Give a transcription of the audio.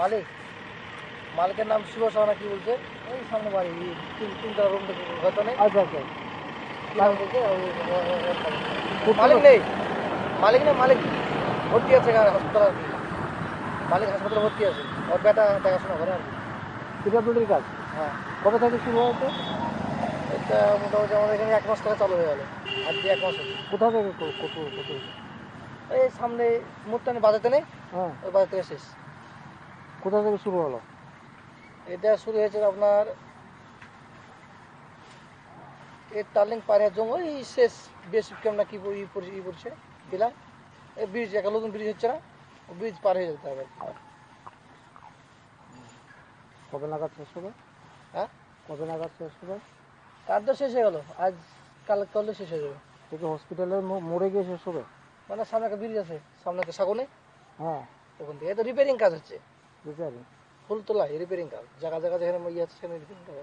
মালিক। মালিকের নাম শিব সাহা কি বলছে? ওই সামনে বাড়ি তিন তিনটা রুম নেই। আচ্ছা আচ্ছা। কি মালিক নেই। মালিক নেই মালিক। ভর্তি আছে হাসপাতালে আর কি মালিক হাসপাতালে ভর্তি আছে। ওর বেটা দেখাশোনা করে আর কি। পিডাব্লিউডির কাজ? হ্যাঁ। কবে থেকে শুরু হয়েছে এটা? মোটামুটি আমাদের এখানে এক মাস থেকে চালু হয়ে গেল। আজকে এক মাস কোথা থেকে ক- কত কত এই সামনে মুরটানি বাজাতে নেই। হ্যাঁ। ওই বাজার থেকে শেষ। কোথা থেকে শুরু হলো? এটা শুরু হয়েছে আপনার এই টার্লিং পাড়ে জম ওই শেষ বেশ কেমন কি ই দিলাম এই ব্রিজ একটা নতুন ব্রিজ হচ্ছে না? ও ব্রিজ পার হয়ে যেতে হবে। কবে নাগাদ শেষ হবে? হ্যাঁ? কবে নাগাদ শেষ হবে? কার তো শেষ হয়ে গেল। আজ কাল করলে শেষ হয়ে যাবে। থেকে হসপিটালের মরে গিয়ে শেষ হবে? মানে সামনে একটা ব্রিজ আছে সামনে একটা সাগনে হ্যাঁ। ওখান থেকে। তো রিপেয়ারিং কাজ হচ্ছে। রিপেয়ারিং ফুলতলা তোলা রিপেয়ারিং কাজ জায়গা জায়গা যেখানে ইয়ে আছে সেখানে রিপেয়ারিং কাজ